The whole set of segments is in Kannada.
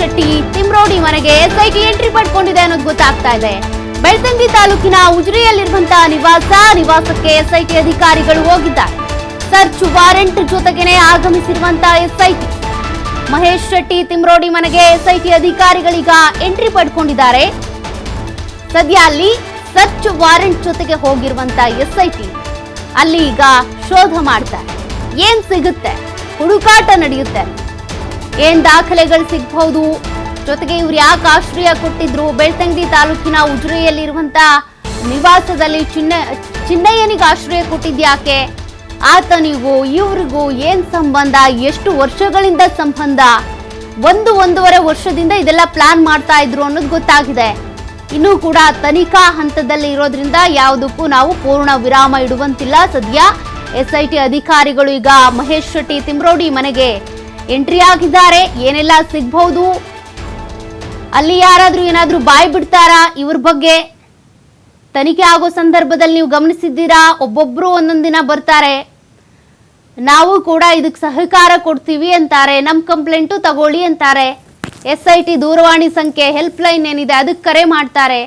ಶೆಟ್ಟಿ ತಿಮ್ರೋಡಿ ಮನೆಗೆ ಎಸ್ಐಟಿ ಎಂಟ್ರಿ ಪಡ್ಕೊಂಡಿದೆ ಅನ್ನೋದು ಗೊತ್ತಾಗ್ತಾ ಇದೆ. ಬೆಳ್ತಂಗಿ ತಾಲೂಕಿನ ಉಜಿರೆಯಲ್ಲಿರುವಂತಹ ನಿವಾಸ, ನಿವಾಸಕ್ಕೆ ಎಸ್ಐಟಿ ಅಧಿಕಾರಿಗಳು ಹೋಗಿದ್ದಾರೆ. ಸರ್ಚ್ ವಾರೆಂಟ್ ಜೊತೆಗೇನೆ ಆಗಮಿಸಿರುವಂತಹ ಎಸ್ಐಟಿ. ಮಹೇಶ್ ಶೆಟ್ಟಿ ತಿಮ್ರೋಡಿ ಮನೆಗೆ ಎಸ್ಐಟಿ ಅಧಿಕಾರಿಗಳೀಗ ಎಂಟ್ರಿ ಪಡ್ಕೊಂಡಿದ್ದಾರೆ. ಸದ್ಯ ಅಲ್ಲಿ ಸರ್ಚ್ ವಾರೆಂಟ್ ಜೊತೆಗೆ ಹೋಗಿರುವಂತ ಎಸ್ಐಟಿ ಅಲ್ಲಿ ಈಗ ಶೋಧ ಮಾಡ್ತಾರೆ. ಏನ್ ಸಿಗುತ್ತೆ? ಹುಡುಕಾಟ ನಡೆಯುತ್ತೆ. ಏನ್ ದಾಖಲೆಗಳು ಸಿಗ್ಬಹುದು? ಜೊತೆಗೆ ಇವ್ರು ಯಾಕೆ ಆಶ್ರಯ ಕೊಟ್ಟಿದ್ರು? ಬೆಳ್ತಂಗಡಿ ತಾಲೂಕಿನ ಉಜ್ರೆಯಲ್ಲಿರುವಂತ ನಿವಾಸದಲ್ಲಿ ಚಿನ್ನ, ಚಿನ್ನಯ್ಯನಿಗೆ ಆಶ್ರಯ ಕೊಟ್ಟಿದ್ಯಾಕೆ? ಆತನಿಗೂ ಇವ್ರಿಗೂ ಏನ್ ಸಂಬಂಧ? ಎಷ್ಟು ವರ್ಷಗಳಿಂದ ಸಂಬಂಧ? ಒಂದು ಒಂದೂವರೆ ವರ್ಷದಿಂದ ಇದೆಲ್ಲ ಪ್ಲಾನ್ ಮಾಡ್ತಾ ಇದ್ರು ಅನ್ನೋದು ಗೊತ್ತಾಗಿದೆ. ಇನ್ನೂ ಕೂಡ ತನಿಖಾ ಹಂತದಲ್ಲಿ ಇರೋದ್ರಿಂದ ಯಾವುದಕ್ಕೂ ನಾವು ಪೂರ್ಣ ವಿರಾಮ ಇಡುವಂತಿಲ್ಲ ಸದ್ಯ. ಎಸ್ಐಟಿ ಅಧಿಕಾರಿಗಳು ಈಗ ಮಹೇಶ್ ಶೆಟ್ಟಿ ತಿಮ್ರೋಡಿ ಮನೆಗೆ ಎಂಟ್ರಿ ಆಗಿದ್ದಾರೆ ಏನೆಲ್ಲ ಸಿಗ್ಬಹುದು? ಅಲ್ಲಿ ಯಾರಾದ್ರೂ ಏನಾದ್ರೂ ಬಾಯಿ ಬಿಡ್ತಾರಾ? ಇವ್ರ ಬಗ್ಗೆ ತನಿಖೆ ಆಗೋ ಸಂದರ್ಭದಲ್ಲಿ ನೀವು ಗಮನಿಸಿದ್ದೀರಾ? ಒಬ್ಬೊಬ್ರು ಒಂದೊಂದು ದಿನ ಬರ್ತಾರೆ. ನಾವು ಕೂಡ ಇದಕ್ಕೆ ಸಹಕಾರ ಕೊಡ್ತೀವಿ ಅಂತಾರೆ. ನಮ್ಮ ಕಂಪ್ಲೇಂಟು ತಗೊಳ್ಳಿ ಅಂತಾರೆ. ಎಸ್ ಐ ಟಿ ದೂರವಾಣಿ ಸಂಖ್ಯೆ ಹೆಲ್ಪ್ ಲೈನ್ ಏನಿದೆ ಅದಕ್ಕೆ ಕರೆ ಮಾಡ್ತಾರೆ.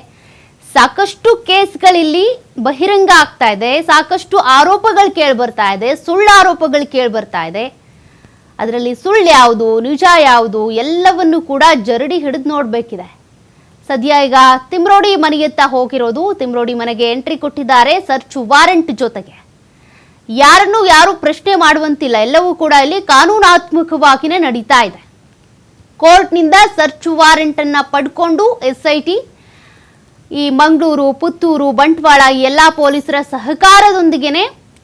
ಸಾಕಷ್ಟು ಕೇಸ್ಗಳಿಲ್ಲಿ ಬಹಿರಂಗ ಆಗ್ತಾ ಇದೆ. ಸಾಕಷ್ಟು ಆರೋಪಗಳು ಕೇಳಿ ಬರ್ತಾ ಇದೆ. ಸುಳ್ಳು ಆರೋಪಗಳು ಕೇಳಿ ಬರ್ತಾ ಇದೆ. ಅದರಲ್ಲಿ ಸುಳ್ಳು ಯಾವುದು, ನಿಜ ಯಾವುದು, ಎಲ್ಲವನ್ನು ಕೂಡ ಜರಡಿ ಹಿಡಿದು ನೋಡಬೇಕಿದೆ. ಸದ್ಯ ಈಗ ತಿಮ್ರೋಡಿ ಮನೆಯತ್ತ ಹೋಗಿರೋದು, ತಿಮ್ರೋಡಿ ಮನೆಗೆ ಎಂಟ್ರಿ ಕೊಟ್ಟಿದ್ದಾರೆ ಸರ್ಚ್ ವಾರೆಂಟ್ ಜೊತೆಗೆ. ಯಾರನ್ನು ಯಾರು ಪ್ರಶ್ನೆ ಮಾಡುವಂತಿಲ್ಲ, ಎಲ್ಲವೂ ಕೂಡ ಇಲ್ಲಿ ಕಾನೂನಾತ್ಮಕವಾಗಿನೇ ನಡೀತಾ ಇದೆ. ಕೋರ್ಟ್ನಿಂದ ಸರ್ಚ್ ವಾರೆಂಟ್ ಅನ್ನ ಪಡ್ಕೊಂಡು ಎಸ್ ಐ ಟಿ ಈ ಮಂಗಳೂರು, ಪುತ್ತೂರು, ಬಂಟ್ವಾಳ ಎಲ್ಲಾ ಪೊಲೀಸರ ಸಹಕಾರದೊಂದಿಗೆನೆ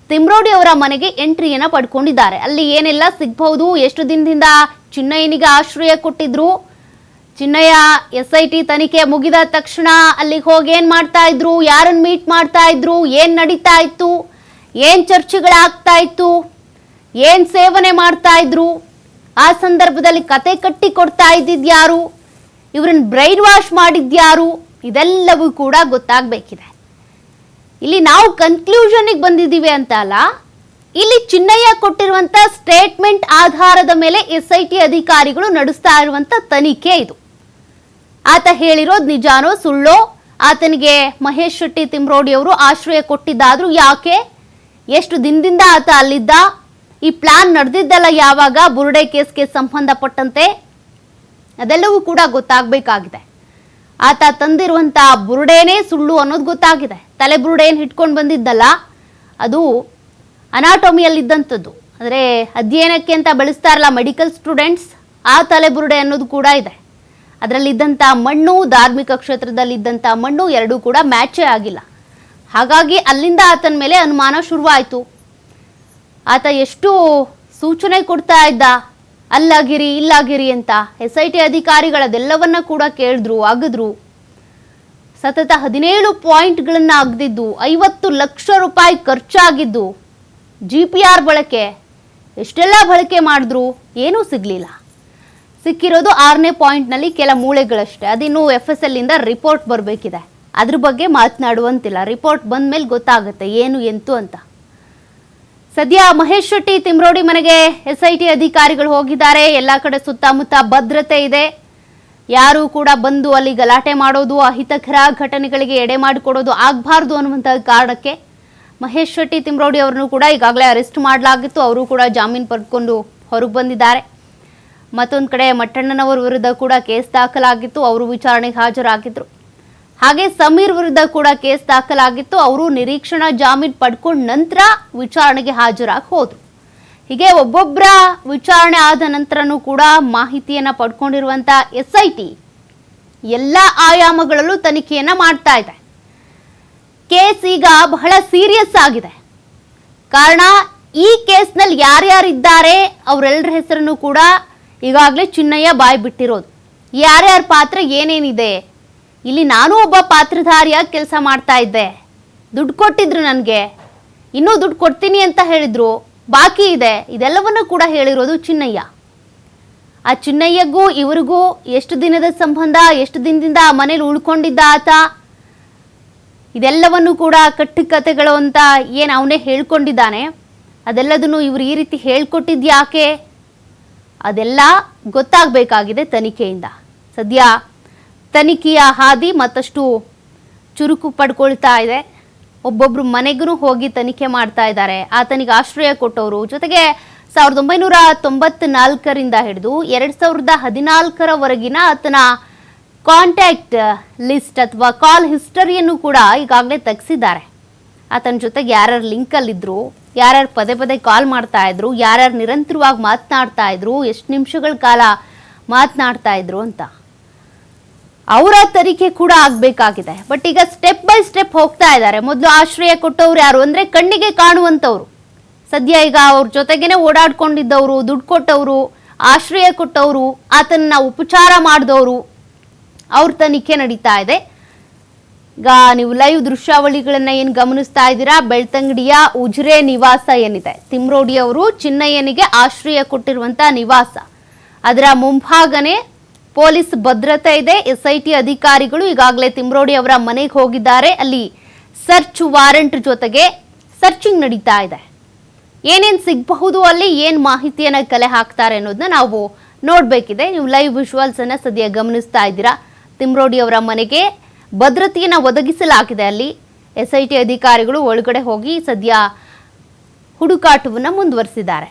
ತಿಮ್ರೋಡಿ ಅವರ ಮನೆಗೆ ಎಂಟ್ರಿಯನ್ನ ಪಡ್ಕೊಂಡಿದ್ದಾರೆ. ಅಲ್ಲಿ ಏನೆಲ್ಲ ಸಿಗ್ಬಹುದು? ಎಷ್ಟು ದಿನದಿಂದ ಚಿನ್ನಯ್ಯನಿಗೆ ಆಶ್ರಯ ಕೊಟ್ಟಿದ್ರು? ಚಿನ್ನಯ್ಯ ಎಸ್ ಐ ಟಿ ತನಿಖೆ ಮುಗಿದ ತಕ್ಷಣ ಅಲ್ಲಿಗೆ ಹೋಗಿ ಏನ್ ಮಾಡ್ತಾ ಇದ್ರು? ಯಾರನ್ನ ಮೀಟ್ ಮಾಡ್ತಾ ಇದ್ರು? ಏನ್ ನಡೀತಾ ಇತ್ತು? ಏನ್ ಚರ್ಚೆಗಳಾಗ್ತಾ ಇತ್ತು? ಏನ್ ಸೇವನೆ ಮಾಡ್ತಾ ಇದ್ರು? ಆ ಸಂದರ್ಭದಲ್ಲಿ ಕತೆ ಕಟ್ಟಿ ಕೊಡ್ತಾ ಇದ್ದಿದ್ಯಾರು ಇವ್ರನ್ನ ಬ್ರೈನ್ ವಾಶ್ ಮಾಡಿದ್ಯಾರು ಇದೆಲ್ಲವೂ ಕೂಡ ಗೊತ್ತಾಗಬೇಕಿದೆ. ಇಲ್ಲಿ ನಾವು ಕನ್ಕ್ಲೂಷನ್ಗೆ ಬಂದಿದ್ದೀವಿ ಅಂತ ಅಲ್ಲ, ಇಲ್ಲಿ ಚಿನ್ನಯ್ಯ ಕೊಟ್ಟಿರುವಂತ ಸ್ಟೇಟ್ಮೆಂಟ್ ಆಧಾರದ ಮೇಲೆ ಎಸ್ ಐ ಟಿ ಅಧಿಕಾರಿಗಳು ನಡೆಸ್ತಾ ಇರುವಂತ ತನಿಖೆ ಇದು. ಆತ ಹೇಳಿರೋದು ನಿಜಾನೋ ಸುಳ್ಳೋ? ಆತನಿಗೆ ಮಹೇಶ್ ಶೆಟ್ಟಿ ತಿಮ್ರೋಡಿ ಅವರು ಆಶ್ರಯ ಕೊಟ್ಟಿದ್ದಾದ್ರೂ ಯಾಕೆ? ಎಷ್ಟು ದಿನದಿಂದ ಆತ ಅಲ್ಲಿದ್ದ? ಈ ಪ್ಲಾನ್ ನಡೆದಿದ್ದಲ್ಲ ಯಾವಾಗ? ಬುರುಡೆ ಕೇಸ್ಗೆ ಸಂಬಂಧಪಟ್ಟಂತೆ? ಅದೆಲ್ಲವೂ ಕೂಡ ಗೊತ್ತಾಗಬೇಕಾಗಿದೆ. ಆತ ತಂದಿರುವಂತ ಬುರುಡೇನೇ ಸುಳ್ಳು ಅನ್ನೋದು ಗೊತ್ತಾಗಿದೆ. ತಲೆ ಬುರುಡೇನ್ ಹಿಡ್ಕೊಂಡು ಬಂದಿದ್ದಲ್ಲ, ಅದು ಅನಾಟೊಮಿಯಲ್ಲಿದ್ದಂಥದ್ದು. ಅಂದ್ರೆ ಅಧ್ಯಯನಕ್ಕೆ ಅಂತ ಬಳಸ್ತಾರಲ್ಲ ಮೆಡಿಕಲ್ ಸ್ಟೂಡೆಂಟ್ಸ್, ಆ ತಲೆ ಬುರುಡೆ ಅನ್ನೋದು ಕೂಡ ಇದೆ. ಅದರಲ್ಲಿದ್ದಂಥ ಮಣ್ಣು, ಧಾರ್ಮಿಕ ಕ್ಷೇತ್ರದಲ್ಲಿದ್ದಂಥ ಮಣ್ಣು ಎರಡೂ ಕೂಡ ಮ್ಯಾಚೇ ಆಗಿಲ್ಲ. ಹಾಗಾಗಿ ಅಲ್ಲಿಂದ ಆತನ ಮೇಲೆ ಅನುಮಾನ ಶುರುವಾಯಿತು. ಆತ ಎಷ್ಟು ಸೂಚನೆ ಕೊಡ್ತಾ ಇದ್ದ ಅಲ್ಲಾಗಿರಿ, ಇಲ್ಲಾಗಿರಿ ಅಂತ ಎಸ್ ಐ ಟಿ ಅಧಿಕಾರಿಗಳದೆಲ್ಲವನ್ನ ಕೂಡ ಕೇಳಿದ್ರು, ಅಗದ್ರು. ಸತತ ಹದಿನೇಳು ಪಾಯಿಂಟ್ಗಳನ್ನ ಅಗ್ದಿದ್ದು ಐವತ್ತು ಲಕ್ಷ ರೂಪಾಯಿ ಖರ್ಚಾಗಿದ್ದು ಜಿ ಪಿ ಆರ್ ಬಳಕೆ. ಎಷ್ಟೆಲ್ಲ ಬಳಕೆ ಮಾಡಿದ್ರು ಏನೂ ಸಿಗಲಿಲ್ಲ. ಸಿಕ್ಕಿರೋದು ಆರನೇ ಪಾಯಿಂಟ್ನಲ್ಲಿ ಕೆಲ ಮೂಳೆಗಳಷ್ಟೇ. ಅದಿನ್ನು ಎಫ್ ಎಸ್ ಎಲ್ಲಿಂದ ರಿಪೋರ್ಟ್ ಬರಬೇಕಿದೆ. ಅದ್ರ ಬಗ್ಗೆ ಮಾತನಾಡುವಂತಿಲ್ಲ. ರಿಪೋರ್ಟ್ ಬಂದ ಮೇಲೆ ಗೊತ್ತಾಗುತ್ತೆ ಏನು, ಎಂತು ಅಂತ. ಸದ್ಯ ಮಹೇಶ್ ಶೆಟ್ಟಿ ತಿಮ್ರೋಡಿ ಮನೆಗೆ ಎಸ್ ಐ ಟಿ ಅಧಿಕಾರಿಗಳು ಹೋಗಿದ್ದಾರೆ. ಎಲ್ಲ ಕಡೆ ಸುತ್ತಮುತ್ತ ಭದ್ರತೆ ಇದೆ. ಯಾರು ಕೂಡ ಬಂದು ಅಲ್ಲಿ ಗಲಾಟೆ ಮಾಡೋದು, ಅಹಿತಕರ ಘಟನೆಗಳಿಗೆ ಎಡೆ ಮಾಡಿಕೊಡೋದು ಆಗಬಾರ್ದು ಅನ್ನುವಂಥ ಕಾರಣಕ್ಕೆ ಮಹೇಶ್ ಶೆಟ್ಟಿ ತಿಮ್ರೋಡಿ ಅವರನ್ನು ಕೂಡ ಈಗಾಗಲೇ ಅರೆಸ್ಟ್ ಮಾಡಲಾಗಿತ್ತು. ಅವರು ಕೂಡ ಜಾಮೀನು ಪಡ್ಕೊಂಡು ಹೊರಗೆ ಬಂದಿದ್ದಾರೆ. ಮತ್ತೊಂದು ಕಡೆ ಮಟ್ಟಣ್ಣನವರ ವಿರುದ್ಧ ಕೂಡ ಕೇಸ್ ದಾಖಲಾಗಿತ್ತು. ಅವರು ವಿಚಾರಣೆಗೆ ಹಾಜರಾಗಿದ್ರು. ಹಾಗೆ ಸಮೀರ್ ವಿರುದ್ಧ ಕೂಡ ಕೇಸ್ ದಾಖಲಾಗಿತ್ತು. ಅವರು ನಿರೀಕ್ಷಣಾ ಜಾಮೀನು ಪಡ್ಕೊಂಡ ನಂತರ ವಿಚಾರಣೆಗೆ ಹಾಜರಾಗಿ ಹೋದ್ರು. ಹೀಗೆ ಒಬ್ಬೊಬ್ಬರ ವಿಚಾರಣೆ ಆದ ನಂತರನೂ ಕೂಡ ಮಾಹಿತಿಯನ್ನ ಪಡ್ಕೊಂಡಿರುವಂತ ಎಸ್ ಐ ಎಲ್ಲ ಆಯಾಮಗಳಲ್ಲೂ ತನಿಖೆಯನ್ನ ಮಾಡ್ತಾ ಇದೆ. ಕೇಸ್ ಈಗ ಬಹಳ ಸೀರಿಯಸ್ ಆಗಿದೆ. ಕಾರಣ ಈ ಕೇಸ್ನಲ್ಲಿ ಯಾರ್ಯಾರಿದ್ದಾರೆ ಅವರೆಲ್ಲರ ಹೆಸರನ್ನು ಕೂಡ ಈಗಾಗಲೇ ಚಿನ್ನಯ್ಯ ಬಾಯಿ ಬಿಟ್ಟಿರೋದು. ಯಾರ್ಯಾರ ಪಾತ್ರ ಏನೇನಿದೆ? ಇಲ್ಲಿ ನಾನು ಒಬ್ಬ ಪಾತ್ರಧಾರಿಯಾಗಿ ಕೆಲಸ ಮಾಡ್ತಾ ಇದ್ದೆ. ದುಡ್ಡು ಕೊಟ್ಟಿದ್ರು ನನಗೆ. ಇನ್ನೂ ದುಡ್ಡು ಕೊಡ್ತೀನಿ ಅಂತ ಹೇಳಿದ್ರು. ಬಾಕಿ ಇದೆ. ಇದೆಲ್ಲವನ್ನು ಕೂಡ ಹೇಳಿರೋದು ಚಿನ್ನಯ್ಯ. ಆ ಚಿನ್ನಯ್ಯಗೂ ಇವರಿಗೂ ಎಷ್ಟು ದಿನದ ಸಂಬಂಧ, ಎಷ್ಟು ದಿನದಿಂದ ಆ ಮನೇಲಿ ಉಳ್ಕೊಂಡಿದ್ದ ಆತ? ಇದೆಲ್ಲವನ್ನು ಕೂಡ ಕಟ್ಟು ಕಥೆಗಳು ಅಂತ ಏನು ಅವನೇ ಹೇಳ್ಕೊಂಡಿದ್ದಾನೆ? ಅದೆಲ್ಲದನ್ನು ಇವರು ಈ ರೀತಿ ಹೇಳ್ಕೊಟ್ಟಿದ್ದು ಯಾಕೆ ಅದೆಲ್ಲ ಗೊತ್ತಾಗಬೇಕಾಗಿದೆ ತನಿಖೆಯಿಂದ. ಸದ್ಯ ತನಿಖೆಯ ಹಾದಿ ಮತ್ತಷ್ಟು ಚುರುಕು ಪಡ್ಕೊಳ್ತಾ ಇದೆ. ಒಬ್ಬೊಬ್ರು ಮನೆಗೂ ಹೋಗಿ ತನಿಖೆ ಮಾಡ್ತಾ ಇದ್ದಾರೆ. ಆತನಿಗೆ ಆಶ್ರಯ ಕೊಟ್ಟವರು. ಜೊತೆಗೆ ಸಾವಿರದ ಒಂಬೈನೂರ ತೊಂಬತ್ನಾಲ್ಕರಿಂದ ಹಿಡಿದು ಎರಡು ಸಾವಿರದ ಹದಿನಾಲ್ಕರವರೆಗಿನ ಆತನ ಕಾಂಟ್ಯಾಕ್ಟ್ ಲಿಸ್ಟ್ ಅಥವಾ ಕಾಲ್ ಹಿಸ್ಟರಿಯನ್ನು ಕೂಡ ಈಗಾಗಲೇ ತೆಗೆಸಿದ್ದಾರೆ. ಆತನ ಜೊತೆಗೆ ಯಾರ್ಯಾರು ಲಿಂಕಲ್ಲಿದ್ದರು ಯಾರ್ಯಾರು ಪದೇ ಪದೇ ಕಾಲ್ ಮಾಡ್ತಾ ಇದ್ರು, ಯಾರ್ಯಾರು ನಿರಂತರವಾಗಿ ಮಾತನಾಡ್ತಾ ಇದ್ರು, ಎಷ್ಟು ನಿಮಿಷಗಳ ಕಾಲ ಮಾತನಾಡ್ತಾ ಇದ್ರು ಅಂತ. ಅವರ ತನಿಖೆ ಕೂಡ ಆಗಬೇಕಾಗಿದೆ. ಬಟ್ ಈಗ ಸ್ಟೆಪ್ ಬೈ ಸ್ಟೆಪ್ ಹೋಗ್ತಾ ಇದ್ದಾರೆ. ಮೊದಲು ಆಶ್ರಯ ಕೊಟ್ಟವ್ರು ಯಾರು? ಅಂದರೆ ಕಣ್ಣಿಗೆ ಕಾಣುವಂಥವ್ರು. ಸದ್ಯ ಈಗ ಅವ್ರ ಜೊತೆಗೇನೆ ಓಡಾಡ್ಕೊಂಡಿದ್ದವರು, ದುಡ್ಡು ಕೊಟ್ಟವರು, ಆಶ್ರಯ ಕೊಟ್ಟವರು ಆತನ ಉಪಚಾರ ಮಾಡಿದವರು, ಅವ್ರ ತನಿಖೆ ನಡೀತಾ ಇದೆ. ಈಗ ನೀವು ಲೈವ್ ದೃಶ್ಯಾವಳಿಗಳನ್ನ ಏನು ಗಮನಿಸ್ತಾ ಇದ್ದೀರಾ? ಬೆಳ್ತಂಗಡಿಯ ಉಜ್ರೆ ನಿವಾಸ ಏನಿದೆ? ತಿಮ್ರೋಡಿ ಅವರು ಚಿನ್ನಯ್ಯನಿಗೆ ಆಶ್ರಯ ಕೊಟ್ಟಿರುವಂತ ನಿವಾಸ. ಅದರ ಮುಂಭಾಗನೇ ಪೊಲೀಸ್ ಭದ್ರತೆ ಇದೆ. ಎಸ್ಐಟಿ ಅಧಿಕಾರಿಗಳು ಈಗಾಗಲೇ ತಿಮ್ರೋಡಿ ಅವರ ಮನೆಗೆ ಹೋಗಿದ್ದಾರೆ. ಅಲ್ಲಿ ಸರ್ಚ್ ವಾರೆಂಟ್ ಜೊತೆಗೆ ಸರ್ಚಿಂಗ್ ನಡೀತಾ ಇದೆ. ಏನೇನು ಸಿಗಬಹುದು ಅಲ್ಲಿ, ಏನು ಮಾಹಿತಿಯನ್ನ ಕಲೆ ಹಾಕ್ತಾರೆ ಅನ್ನೋದನ್ನ ನಾವು ನೋಡಬೇಕಿದೆ. ನೀವು ಲೈವ್ ವಿಜುವಲ್ಸ್ ಅನ್ನ ಸದ್ಯ ಗಮನಿಸ್ತಾ ಇದ್ದೀರಾ. ತಿಮ್ರೋಡಿ ಅವರ ಮನೆಗೆ ಭದ್ರತೆಯನ್ನ ಒದಗಿಸಲಾಗಿದೆ ಅಲ್ಲಿ. ಎಸ್ಐಟಿ ಅಧಿಕಾರಿಗಳು ಒಳಗಡೆ ಹೋಗಿ ಸದ್ಯ ಹುಡುಕಾಟವನ್ನು ಮುಂದುವರಿಸಿದ್ದಾರೆ.